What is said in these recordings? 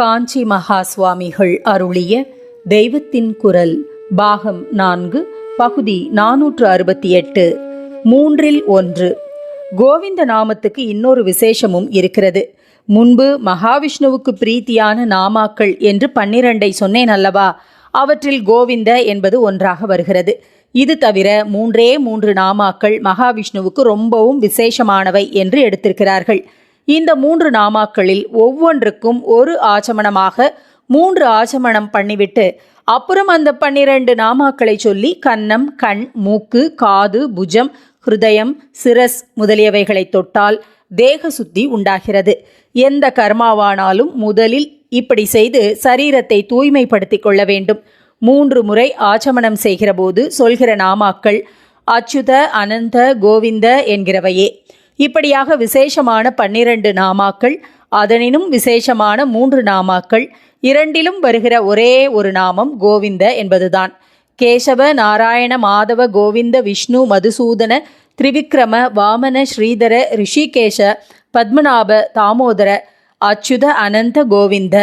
காஞ்சி மகா சுவாமிகள் அருளிய தெய்வத்தின் குரல் பாகம் நான்கு பகுதி நானூற்று அறுபத்தி எட்டு மூன்றில் ஒன்று. கோவிந்த நாமத்துக்கு இன்னொரு விசேஷமும் இருக்கிறது. முன்பு மகாவிஷ்ணுவுக்கு பிரீத்தியான நாமாக்கள் என்று பன்னிரண்டை சொன்னேன் அல்லவா? அவற்றில் கோவிந்த என்பது ஒன்றாக வருகிறது. இது தவிர மூன்றே மூன்று நாமாக்கள் மகாவிஷ்ணுவுக்கு ரொம்பவும் விசேஷமானவை என்று எடுத்திருக்கிறார்கள். இந்த மூன்று நாமாக்களில் ஒவ்வொன்றுக்கும் ஒரு ஆச்சமணமாக மூன்று ஆச்சமணம் பண்ணிவிட்டு அப்புறம் அந்த பன்னிரண்டு நாமாக்களை சொல்லி கன்னம் கண் மூக்கு காது புஜம் ஹிருதயம் சிரஸ் முதலியவைகளை தொட்டால் தேக சுத்தி உண்டாகிறது. எந்த கர்மாவானாலும் முதலில் இப்படி செய்து சரீரத்தை தூய்மைப்படுத்திக் கொள்ள வேண்டும். மூன்று முறை ஆச்சமனம் செய்கிறபோது சொல்கிற நாமாக்கள் அச்சுத அனந்த கோவிந்த என்கிறவையே. இப்படியாக விசேஷமான பன்னிரண்டு நாமாக்கள் அதனினும் விசேஷமான மூன்று நாமாக்கள் இரண்டிலும் வருகிற ஒரே ஒரு நாமம் கோவிந்த என்பதுதான். கேசவ நாராயண மாதவ கோவிந்த விஷ்ணு மதுசூதன திரிவிக்ரம வாமன ஸ்ரீதர ரிஷிகேஷ பத்மநாப தாமோதர அச்சுத அனந்த கோவிந்த.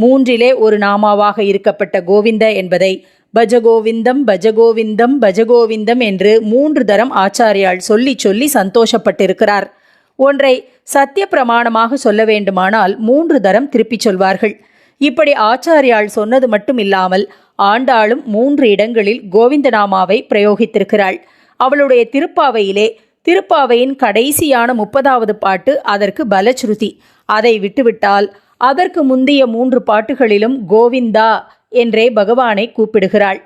மூன்றிலே ஒரு நாமாவாக இருக்கப்பட்ட கோவிந்த என்பதை பஜகோவிந்தம் பஜகோவிந்தம் பஜகோவிந்தம் என்று மூன்று தரம் ஆச்சாரியால் சொல்லி சொல்லி சந்தோஷப்பட்டிருக்கிறார். ஒன்றை சத்திய பிரமாணமாக சொல்ல வேண்டுமானால் மூன்று தரம் திருப்பிச் சொல்வார்கள். இப்படி ஆச்சாரியால் சொன்னது மட்டும் இல்லாமல் ஆண்டாளும் மூன்று இடங்களில் கோவிந்தநாமாவை பிரயோகித்திருக்கிறாள். அவளுடைய திருப்பாவையிலே திருப்பாவையின் கடைசியான முப்பதாவது பாட்டு அதற்கு பலச்ருதி அதை விட்டுவிட்டால் அதற்கு முந்தைய மூன்று பாட்டுகளிலும் கோவிந்தா என்றே பகவானை கூப்பிடுகிறாள்.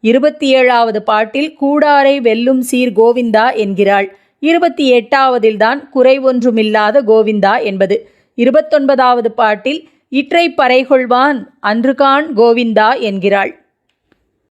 இருபத்தி ஏழாவது பாட்டில் கூடாரை வெல்லும் சீர் கோவிந்தா என்கிறாள். இருபத்தி எட்டாவதில்தான் குறை ஒன்றுமில்லாத கோவிந்தா என்பது. இருபத்தொன்பதாவது பாட்டில் இற்றை பறைகொள்வான் அன்றுகான் கோவிந்தா என்கிறாள்.